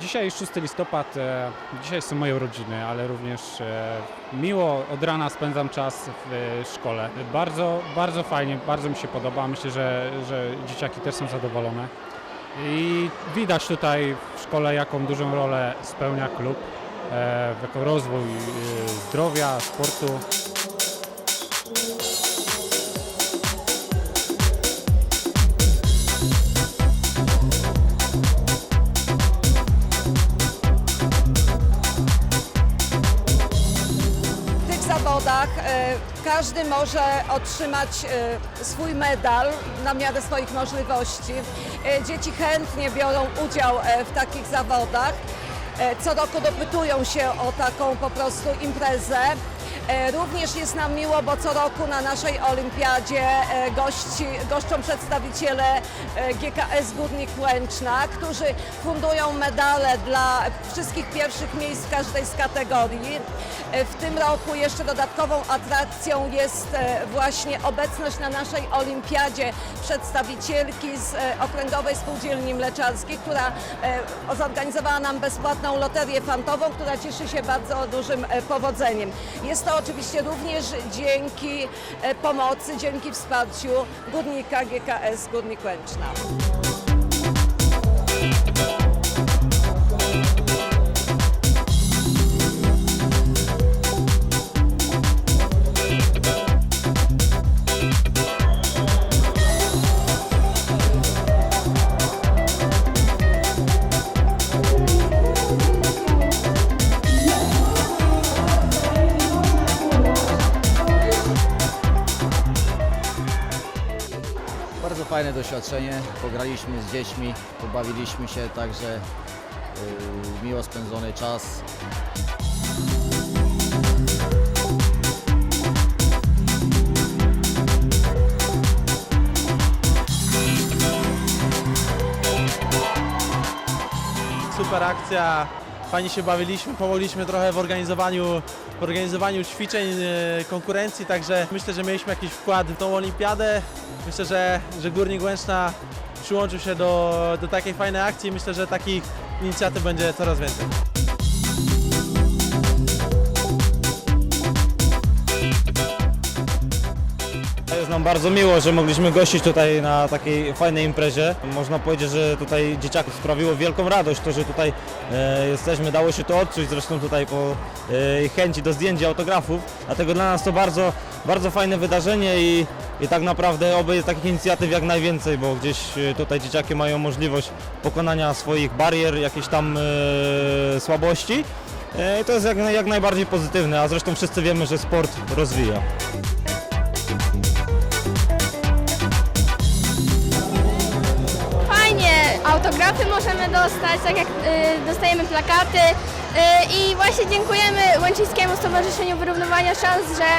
Dzisiaj 6 listopad, e, dzisiaj są moje urodziny, ale również e, miło od rana spędzam czas w e, szkole. Bardzo, bardzo fajnie, bardzo mi się podoba. Myślę, że, że dzieciaki też są zadowolone. I widać tutaj w szkole, jaką dużą rolę spełnia klub jako rozwój zdrowia, sportu. Każdy może otrzymać e, swój medal na miarę swoich możliwości. E, Dzieci chętnie biorą udział e, w takich zawodach. Co roku dopytują się o taką po prostu imprezę. E, Również jest nam miło, bo co roku na naszej olimpiadzie e, gości, goszczą przedstawiciele e, GKS Górnik Łęczna, którzy fundują medale dla wszystkich pierwszych miejsc w każdej z kategorii. W tym roku jeszcze dodatkową atrakcją jest właśnie obecność na naszej olimpiadzie przedstawicielki z Okręgowej Spółdzielni Mleczarskiej, która zorganizowała nam bezpłatną loterię fantową, która cieszy się bardzo dużym powodzeniem. Jest to oczywiście również dzięki e, pomocy, dzięki wsparciu górnika GKS Górnik Łęczna. Bardzo fajne doświadczenie. Pograliśmy z dziećmi, pobawiliśmy się, także yy, miło spędzony czas. super akcja, fajnie się bawiliśmy, pomogliśmy trochę w organizowaniu, w organizowaniu ćwiczeń, e, konkurencji, także myślę, że mieliśmy jakiś wkład w tą olimpiadę. Myślę, że, że Górnik Łęczna przyłączył się do, do takiej fajnej akcji. Myślę, że takich inicjatyw będzie coraz więcej. Bardzo miło, że mogliśmy gościć tutaj na takiej fajnej imprezie. Można powiedzieć, że tutaj dzieciakom sprawiło wielką radość to, że tutaj e, jesteśmy. Dało się to odczuć zresztą tutaj po e, chęci do zdjęć autografów. Dlatego dla nas to bardzo, bardzo fajne wydarzenie i, i tak naprawdę oby takich inicjatyw jak najwięcej, bo gdzieś e, tutaj dzieciaki mają możliwość pokonania swoich barier, jakichś tam e, słabości. E, I to jest jak, jak najbardziej pozytywne, a zresztą wszyscy wiemy, że sport rozwija. Autografy możemy dostać, tak jak y, dostajemy plakaty. Y, I właśnie dziękujemy Łęczyńskiemu Stowarzyszeniu Wyrównywania Szans, że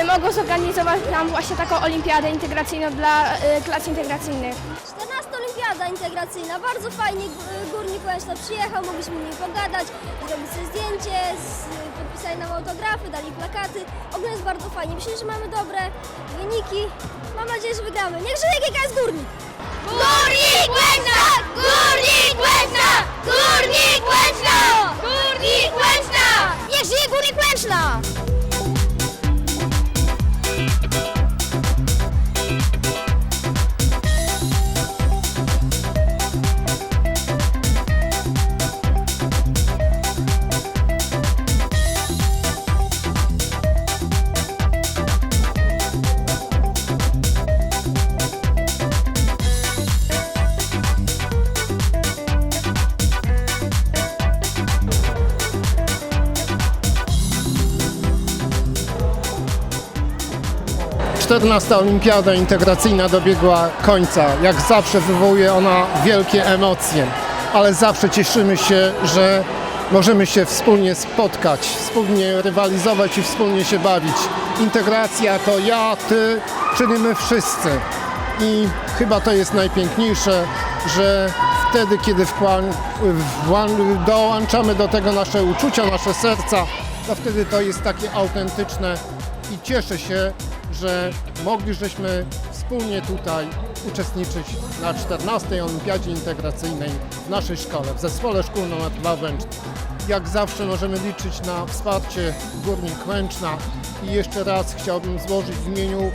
y, mogą zorganizować nam właśnie taką olimpiadę integracyjną dla klas integracyjnych. 14 Olimpiada Integracyjna, bardzo fajnie Górnik Łęczna przyjechał, mogliśmy z nimi pogadać, zrobić sobie zdjęcie, podpisali nam autografy, dali plakaty. Ogólnie jest bardzo fajnie. Myślę, że mamy dobre wyniki. Mam nadzieję, że wygramy. Niech żyje GKS Górnik! Górnik Łęczna! Górnik Łęczna! 14. Olimpiada Integracyjna dobiegła końca. Jak zawsze wywołuje ona wielkie emocje, ale zawsze cieszymy się, że możemy się wspólnie spotkać, wspólnie rywalizować i wspólnie się bawić. Integracja to ja, ty, czyli my wszyscy. I chyba to jest najpiękniejsze, że wtedy, kiedy dołączamy do tego nasze uczucia, nasze serca, to wtedy to jest takie autentyczne i cieszę się, że mogliśmy wspólnie tutaj uczestniczyć na 14. Olimpiadzie Integracyjnej w naszej szkole, w Zespole nr 2 Węczna. Jak zawsze możemy liczyć na wsparcie Górnik Łęczna i jeszcze raz chciałbym złożyć w imieniu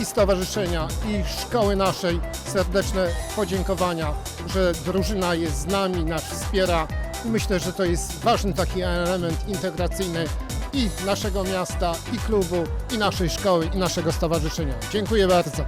i stowarzyszenia, i szkoły naszej serdeczne podziękowania, że drużyna jest z nami, nas wspiera. Myślę, że to jest ważny taki element integracyjny i naszego miasta, i klubu, i naszej szkoły, i naszego stowarzyszenia. Dziękuję bardzo.